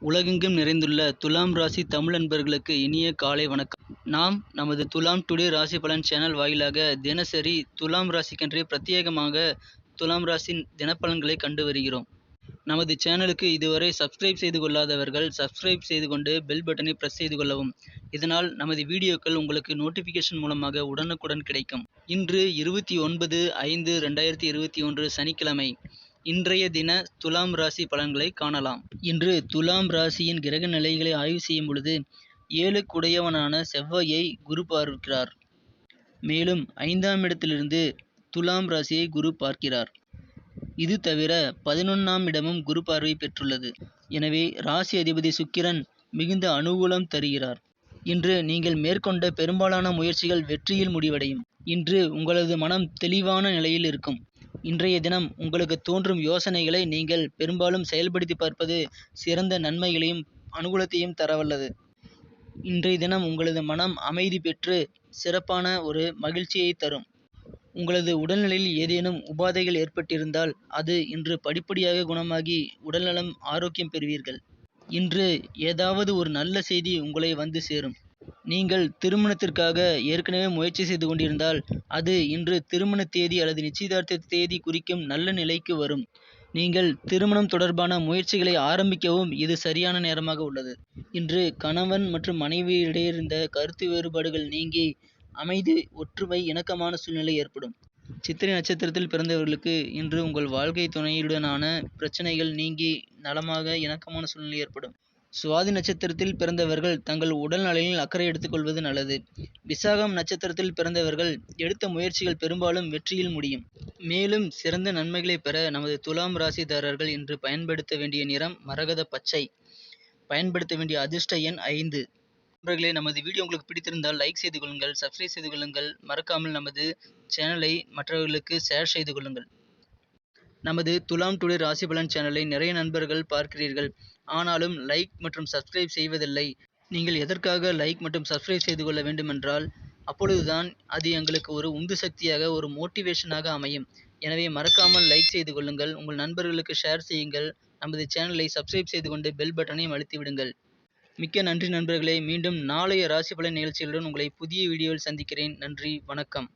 உலகெங்கும் நிறைந்துள்ள துலாம் ராசி தமிழ் நண்பர்களுக்கு இனிய காலை வணக்கம். நாம் நமது துலாம் டுடே ராசி பலன் சேனல் வாயிலாக தினசரி துலாம் ராசிக்கென்றே பிரத்யேகமாக துலாம் ராசியின் தினப்பலன்களை கண்டு வருகிறோம். நமது சேனலுக்கு இதுவரை சப்ஸ்கிரைப் செய்து கொள்ளாதவர்கள் சப்ஸ்கிரைப் செய்து கொண்டு பெல் பட்டனை பிரஸ் செய்து கொள்ளவும். இதனால் நமது வீடியோக்கள் உங்களுக்கு நோட்டிஃபிகேஷன் மூலமாக உடனுக்குடன் கிடைக்கும். இன்று இருபத்தி ஒன்பது ஐந்து ரெண்டாயிரத்தி இருபத்தி ஒன்று சனிக்கிழமை. இன்றைய தின துலாம் ராசி பலன்களை காணலாம். இன்று துலாம் ராசியின் கிரக நிலைகளை ஆய்வு செய்யும் பொழுது ஏழுக்குடையவனான செவ்வாயை குரு பார்க்கிறார். மேலும் ஐந்தாம் இடத்திலிருந்து துலாம் ராசியை குரு பார்க்கிறார். இது தவிர பதினொன்றாம் இடமும் குரு பார்வை பெற்றுள்ளது. எனவே ராசி அதிபதி சுக்கிரன் மிகுந்த அனுகூலம் தருகிறார். இன்று நீங்கள் மேற்கொண்ட பெரும்பாலான முயற்சிகள் வெற்றியில் முடிவடையும். இன்று உங்களது மனம் தெளிவான நிலையில் இருக்கும். இன்றைய தினம் உங்களுக்கு தோன்றும் யோசனைகளை நீங்கள் பெரும்பாலும் செயல்படுத்தி பார்ப்பது சிறந்த நன்மைகளையும் அனுகூலத்தையும் தரவல்லது. இன்றைய தினம் உங்களது மனம் அமைதி பெற்று சிறப்பான ஒரு மகிழ்ச்சியை தரும். உங்களது உடல்நிலையில் ஏதேனும் உபாதைகள் ஏற்பட்டிருந்தால் அது இன்று படிப்படியாக குணமாகி உடல்நலம் ஆரோக்கியம் பெறுவீர்கள். இன்று ஏதாவது ஒரு நல்ல செய்தி உங்களை வந்து சேரும். நீங்கள் திருமணத்திற்காக ஏற்கனவே முயற்சி செய்து கொண்டிருந்தால் அது இன்று திருமண தேதி அல்லது நிச்சயதார்த்த தேதி குறிக்கும் நல்ல நிலைக்கு வரும். நீங்கள் திருமணம் தொடர்பான முயற்சிகளை ஆரம்பிக்கவும் இது சரியான நேரமாக உள்ளது. இன்று கணவன் மற்றும் மனைவியிடையே இருந்த கருத்து வேறுபாடுகள் நீங்கி அமைதி ஒற்றுமை இணக்கமான சூழ்நிலை ஏற்படும். சித்திரை நட்சத்திரத்தில் பிறந்தவர்களுக்கு இன்று உங்கள் வாழ்க்கை துணையுடனான பிரச்சனைகள் நீங்கி நலமாக இணக்கமான சூழ்நிலை ஏற்படும். சுவாதி நட்சத்திரத்தில் பிறந்தவர்கள் தங்கள் உடல் நலனில் அக்கறை எடுத்துக்கொள்வது நல்லது. விசாகம் நட்சத்திரத்தில் பிறந்தவர்கள் எடுத்த முயற்சிகள் பெரும்பாலும் வெற்றியில் முடியும். மேலும் சிறந்த நன்மைகளை பெற நமது துலாம் ராசிதாரர்கள் இன்று பயன்படுத்த வேண்டிய நிறம் மரகத பச்சை. பயன்படுத்த வேண்டிய அதிர்ஷ்ட எண் ஐந்து. நண்பர்களே நமது வீடியோ உங்களுக்கு பிடித்திருந்தால் லைக் செய்து கொள்ளுங்கள் சப்ஸ்கிரைப் செய்து கொள்ளுங்கள். மறக்காமல் நமது சேனலை மற்றவர்களுக்கு ஷேர் செய்து கொள்ளுங்கள். நமது துலாம் டுடே ராசி பலன் சேனலை நிறைய நண்பர்கள் பார்க்கிறீர்கள். ஆனாலும் லைக் மற்றும் சப்ஸ்கிரைப் செய்வதில்லை. நீங்கள் எதற்காக லைக் மற்றும் சப்ஸ்கிரைப் செய்து கொள்ள வேண்டுமென்றால் அப்பொழுதுதான் அது எங்களுக்கு ஒரு உந்து சக்தியாக ஒரு மோட்டிவேஷனாக அமையும். எனவே மறக்காமல் லைக் செய்து கொள்ளுங்கள். உங்கள் நண்பர்களுக்கு ஷேர் செய்யுங்கள். நமது சேனலை சப்ஸ்கிரைப் செய்து கொண்டு பெல் பட்டனையும் அழுத்தி விடுங்கள். மிக்க நன்றி நண்பர்களே. மீண்டும் நாளைய ராசி பலன் நிகழ்ச்சிகளுடன் உங்களை புதிய வீடியோவில் சந்திக்கிறேன். நன்றி. வணக்கம்.